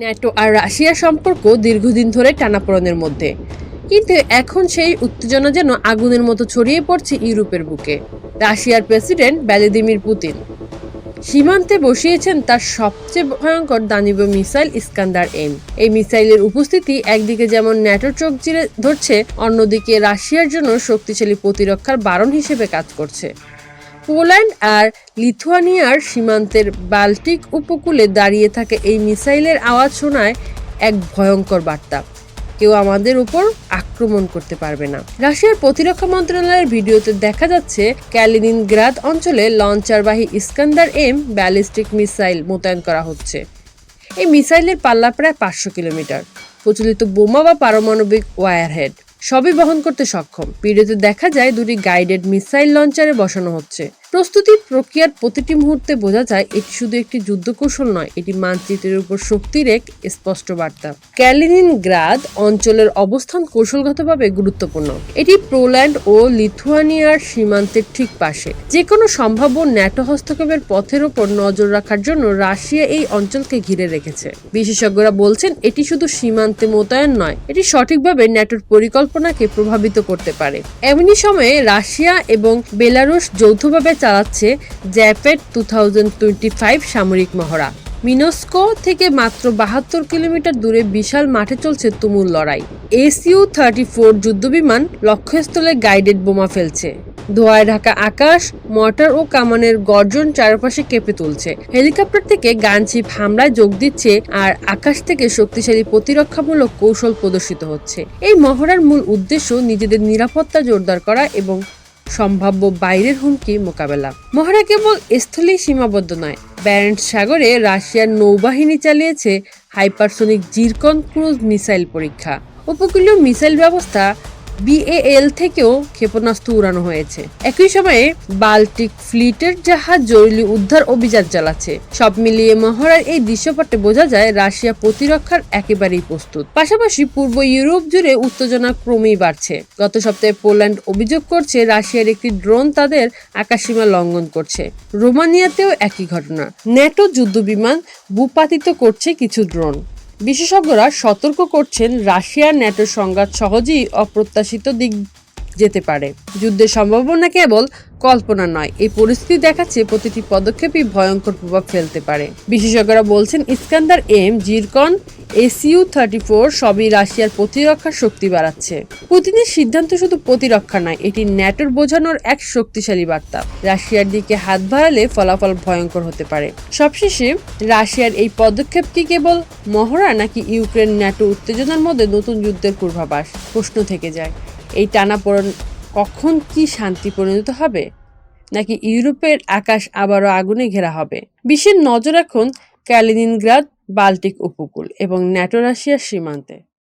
NATO আর রাশিয়ার সম্পর্ক দীর্ঘদিন ধরে টানাপোড়েনের মধ্যে। কিন্তু এখন সেই উত্তেজনা যেন আগুনের মতো ছড়িয়ে পড়ছে ইউরোপের বুকে, রাশিয়ার প্রেসিডেন্ট ভ্যাদিমির পুতিন। সীমান্তে বসিয়েছেন তার সবচেয়ে ভয়ঙ্কর দানিব মিসাইল ইস্কান্দার এম। এই মিসাইলের উপস্থিতি একদিকে যেমন ন্যাটোর চোখ জিরে ধরছে, অন্যদিকে রাশিয়ার জন্য শক্তিশালী প্রতিরক্ষার বারণ হিসেবে কাজ করছে। পোল্যান্ড আর লিথুয়ানিয়ার সীমান্তের বাল্টিক উপকূলে দাঁড়িয়ে থাকে এই মিসাইলের আওয়াজ শোনায় এক ভয়ঙ্কর বার্তা। কেউ আমাদের উপর আক্রমণ করতে পারবে না। রাশিয়ার প্রতিরক্ষা মন্ত্রণালয়ের ভিডিওতে দেখা যাচ্ছে, ক্যালিনিনগ্রাদ অঞ্চলে লঞ্চারবাহী ইস্কান্দার এম ব্যালিস্টিক মিসাইল মোতায়েন করা হচ্ছে। এই মিসাইলের পাল্লা প্রায় পাঁচশো কিলোমিটার। প্রচলিত বোমা বা পারমাণবিক ওয়ারহেড। সবই বহন করতে সক্ষম। ভিডিওতে দেখা যায়, দুটি গাইডেড মিসাইল লঞ্চারে বসানো হচ্ছে। প্রস্তুতি প্রক্রিয়ার প্রতিটি মুহূর্তে বোঝা যায় এটি শুধু একটি যুদ্ধ কৌশল নয়, এটি মানচিত্রের উপর শক্তির এক স্পষ্ট বার্তা। ক্যালিনিনগ্রাদ অঞ্চলের অবস্থান কৌশলগতভাবে গুরুত্বপূর্ণ। এটি পোল্যান্ড ও লিথুয়ানিয়ার সীমান্তের ঠিক পাশে। যে কোনো সম্ভাব্য ন্যাটো হস্তক্ষেপের পথের ওপর নজর রাখার জন্য রাশিয়া এই অঞ্চলকে ঘিরে রেখেছে। বিশেষজ্ঞরা বলছেন, এটি শুধু সীমান্তে মোতায়েন নয়, এটি সঠিকভাবে ন্যাটোর পরিকল্পনাকে প্রভাবিত করতে পারে। এমনি সময়ে রাশিয়া এবং বেলারুশ যৌথভাবে চালাচ্ছে জ্যাপেট টু সামরিক মহড়া। মিনস্কো থেকে মাত্র বাহাত্তর কিলোমিটার দূরে বিশাল মাঠে চলছে তুমুল লড়াই। এসইউ থার্টি ফোর যুদ্ধবিমান লক্ষ্যস্থলে গাইডেড বোমা ফেলছে। ধোয়ায় ঢাকা আকাশ, মর্টার ও কামানের গর্জন চারপাশে কেঁপে তুলছে। হেলিকপ্টার থেকে গানচিপ হামলায় যোগ দিচ্ছে আর আকাশ থেকে শক্তিশালী প্রতিরক্ষামূলক কৌশল প্রদর্শিত হচ্ছে। এই মহড়ার মূল উদ্দেশ্য নিজেদের নিরাপত্তা জোরদার করা এবং সম্ভাব্য বাইরের হুমকি মোকাবেলা। মহড়া কেবল স্থলেই সীমাবদ্ধ নয়, ব্যারেন্ট সাগরে রাশিয়ার নৌবাহিনী চালিয়েছে হাইপারসোনিক জিরকন ক্রুজ মিসাইল পরীক্ষা। উপকূলীয় মিসাইল ব্যবস্থা বিএএল থেকেও ক্ষেপণাস্ত্র উড়ানো হয়েছে। একই সময়ে বাল্টিক ফ্লিটের জাহাজ জরুরি উদ্ধার অভিযান চালাচ্ছে। সব মিলিয়ে মহড়ার এই দৃশ্যপটে বোঝা যায়, রাশিয়া প্রতিরক্ষার একেবারেই প্রস্তুত। পাশাপাশি পূর্ব ইউরোপ জুড়ে উত্তেজনা ক্রমেই বাড়ছে। গত সপ্তাহে পোল্যান্ড অভিযোগ করছে, রাশিয়ার একটি ড্রোন তাদের আকাশসীমা লঙ্ঘন করছে। রোমানিয়াতেও একই ঘটনা। ন্যাটো যুদ্ধবিমান ভূপাতিত করছে কিছু ড্রোন। বিশেষজ্ঞরা সতর্ক করছেন রাশিয়ার ন্যাটো সংঘাত সহজেই অপ্রত্যাশিত দিক যেতে পারে। যুদ্ধের সম্ভাবনা কেবল কল্পনা নয়, এই পরিস্থিতি দেখাচ্ছে প্রতিটি পদক্ষেপই ভয়ঙ্কর প্রভাব ফেলতে পারে। বিশেষজ্ঞরা বলছেন, Iskander M Zircon SU thirty four সবই রাশিয়ার প্রতিরক্ষার শক্তি বাড়াচ্ছে। পুতিনের সিদ্ধান্ত শুধু প্রতিরক্ষা নয়, এটি ন্যাটোর বোঝানোর এক শক্তিশালী বার্তা। রাশিয়ার দিকে হাত বাড়ালে ফলাফল ভয়ঙ্কর হতে পারে। সবশেষে, রাশিয়ার এই পদক্ষেপ কি কেবল মহড়া নাকি ইউক্রেন ন্যাটো উত্তেজনার মধ্যে নতুন যুদ্ধের পূর্বাভাস? প্রশ্ন থেকে যায়। এই টানাপোড়ন কখন কি শান্তি পরিণত হবে? নাকি ইউরোপের আকাশ আবারও আগুনে ঘেরা হবে? বিশ্বের নজর এখন ক্যালিনিনগ্রাদ বাল্টিক উপকূল এবং ন্যাটো রাশিয়ার সীমান্তে।